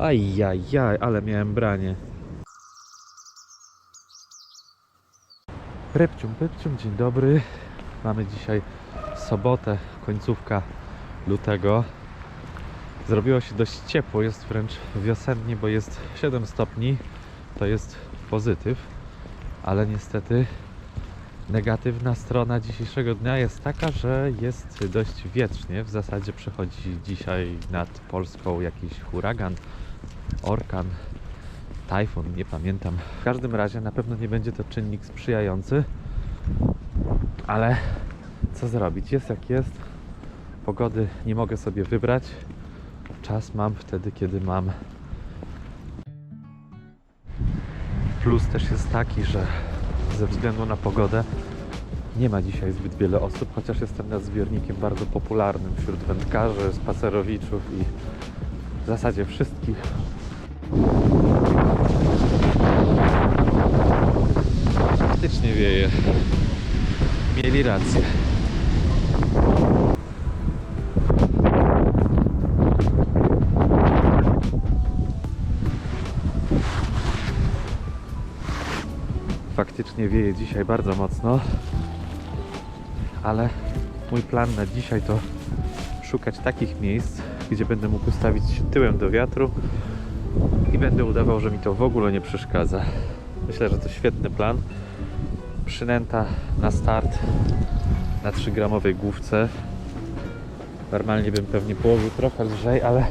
Ajajaj, ale miałem branie. Repcium, pepcium, dzień dobry. Mamy dzisiaj sobotę, końcówka lutego. Zrobiło się dość ciepło, jest wręcz wiosennie, bo jest 7 stopni. To jest pozytyw, ale niestety negatywna strona dzisiejszego dnia jest taka, że jest dość wietrznie. W zasadzie przechodzi dzisiaj nad Polską jakiś huragan, orkan, tajfun, nie pamiętam. W każdym razie na pewno nie będzie to czynnik sprzyjający, ale co zrobić? Jest jak jest. Pogody nie mogę sobie wybrać. Czas mam wtedy, kiedy mam. Plus też jest taki, że ze względu na pogodę nie ma dzisiaj zbyt wiele osób, chociaż jestem nad zbiornikiem bardzo popularnym wśród wędkarzy, spacerowiczów i w zasadzie wszystkich. Faktycznie wieje. Mieli rację. Faktycznie wieje dzisiaj bardzo mocno, ale mój plan na dzisiaj to szukać takich miejsc, gdzie będę mógł ustawić się tyłem do wiatru i będę udawał, że mi to w ogóle nie przeszkadza. Myślę, że to świetny plan. Przynęta na start na 3-gramowej główce. Normalnie bym pewnie połowił trochę lżej, ale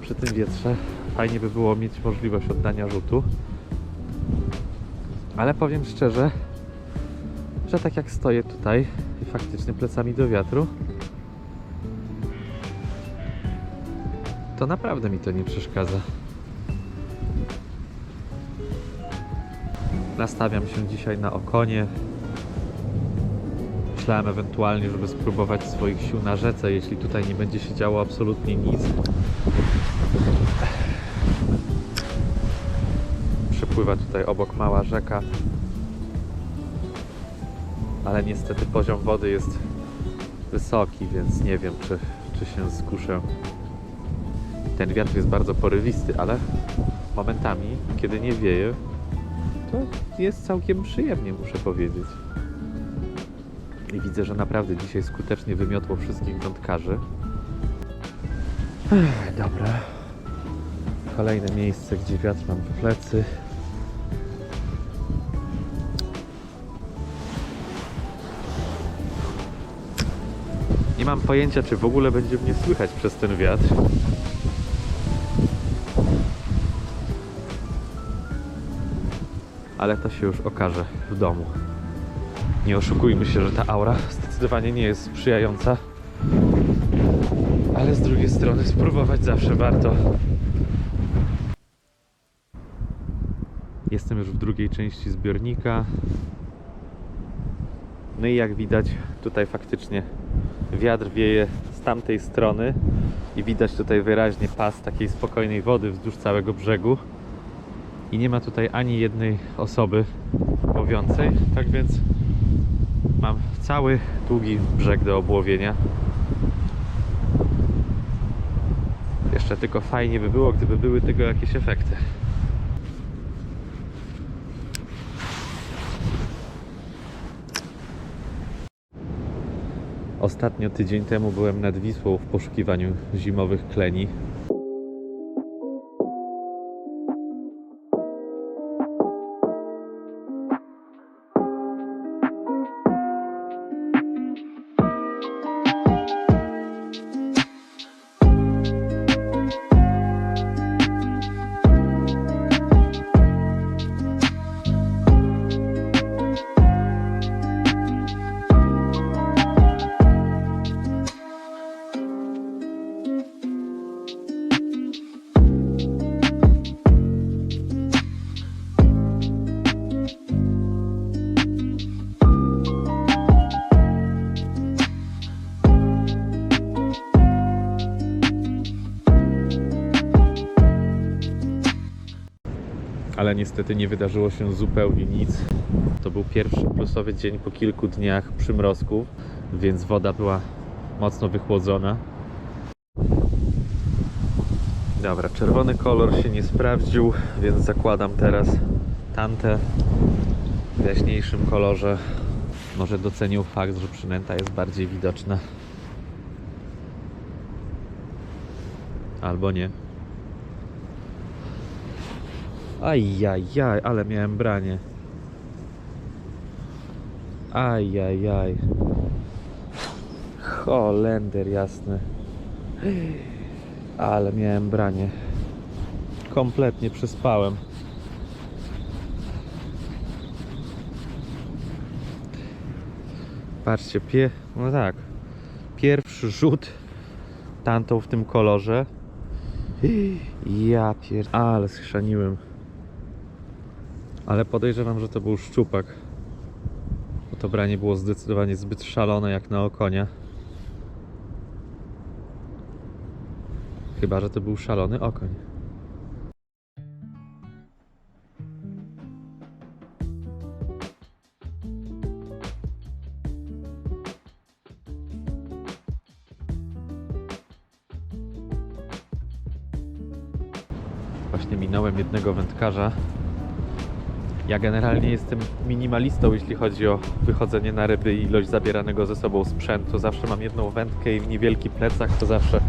przy tym wietrze fajnie by było mieć możliwość oddania rzutu. Ale powiem szczerze, że tak jak stoję tutaj i faktycznie plecami do wiatru, to naprawdę mi to nie przeszkadza. Nastawiam się dzisiaj na okonie. Myślałem ewentualnie, żeby spróbować swoich sił na rzece, jeśli tutaj nie będzie się działo absolutnie nic. Przepływa tutaj obok mała rzeka. Ale niestety poziom wody jest wysoki, więc nie wiem, czy, czy się skuszę. Ten wiatr jest bardzo porywisty, ale momentami, kiedy nie wieje, jest całkiem przyjemnie, muszę powiedzieć. I widzę, że naprawdę dzisiaj skutecznie wymiotło wszystkich wędkarzy. Ech, Dobra. Kolejne miejsce, gdzie wiatr mam w plecy. Nie mam pojęcia, czy w ogóle będzie mnie słychać przez ten wiatr. Ale to się już okaże w domu. Nie oszukujmy się, że ta aura zdecydowanie nie jest sprzyjająca. Ale z drugiej strony spróbować zawsze warto. Jestem już w drugiej części zbiornika. No i jak widać, tutaj faktycznie wiatr wieje z tamtej strony i widać tutaj wyraźnie pas takiej spokojnej wody wzdłuż całego brzegu. I nie ma tutaj ani jednej osoby łowiącej, tak więc mam cały długi brzeg do obłowienia. Jeszcze tylko fajnie by było, gdyby były tego jakieś efekty. Ostatnio tydzień temu byłem nad Wisłą w poszukiwaniu zimowych kleni. Ale niestety nie wydarzyło się zupełnie nic. To był pierwszy plusowy dzień po kilku dniach przymrozków, więc woda była mocno wychłodzona. Dobra, czerwony kolor się nie sprawdził, więc zakładam teraz tantę w jaśniejszym kolorze. Może docenił fakt, że przynęta jest bardziej widoczna. Albo nie. Ajajaj, ale miałem branie. Ajajaj. Holender jasny. Ale miałem branie. Kompletnie przyspałem. Patrzcie, pie... no tak. Pierwszy rzut tantą w tym kolorze. Ja pier... Ale schrzaniłem. Ale podejrzewam, że to był szczupak. Bo to branie było zdecydowanie zbyt szalone jak na okonia. Chyba, że to był szalony okoń. Właśnie minąłem jednego wędkarza. Ja generalnie jestem minimalistą, jeśli chodzi o wychodzenie na ryby i ilość zabieranego ze sobą sprzętu. Zawsze mam jedną wędkę i w niewielki plecak to zawsze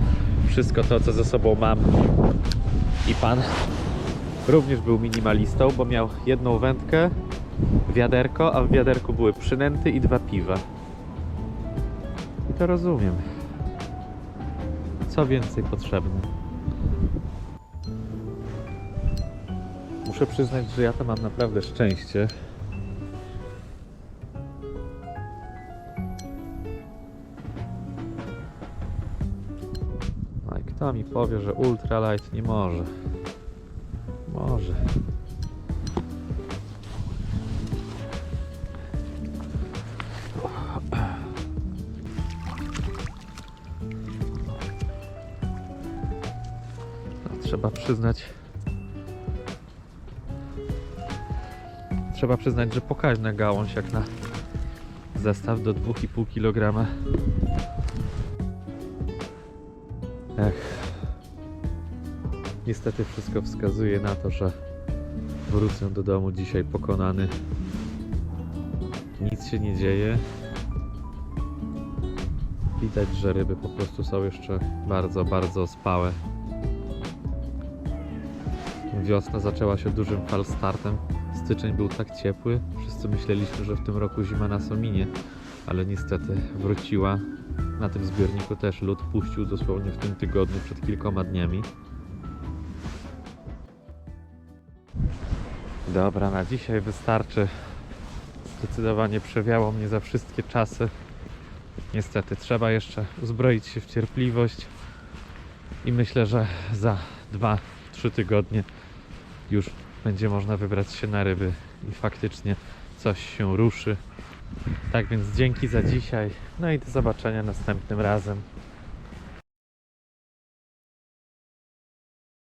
wszystko to, co ze sobą mam. I pan również był minimalistą, bo miał jedną wędkę, wiaderko, a w wiaderku były przynęty i dwa piwa. I to rozumiem. Co więcej potrzebne? Muszę przyznać, że ja to mam naprawdę szczęście. A i kto mi powie, że ultralight nie może? Może. No, trzeba przyznać, Trzeba przyznać, że pokaźna gałąź jak na zestaw do 2,5 kg. Ech. Niestety wszystko wskazuje na to, że wrócę do domu dzisiaj pokonany. Nic się nie dzieje. Widać, że ryby po prostu są jeszcze bardzo, bardzo spałe. Wiosna zaczęła się dużym falstartem. Styczeń był tak ciepły, wszyscy myśleliśmy, że w tym roku zima nas ominie, ale niestety wróciła. Na tym zbiorniku też lód puścił dosłownie w tym tygodniu przed kilkoma dniami. Dobra, na dzisiaj wystarczy. Zdecydowanie przewiało mnie za wszystkie czasy. Niestety trzeba jeszcze uzbroić się w cierpliwość i myślę, że za 2-3 tygodnie już będzie można wybrać się na ryby i faktycznie coś się ruszy. Tak więc dzięki za dzisiaj. No i do zobaczenia następnym razem.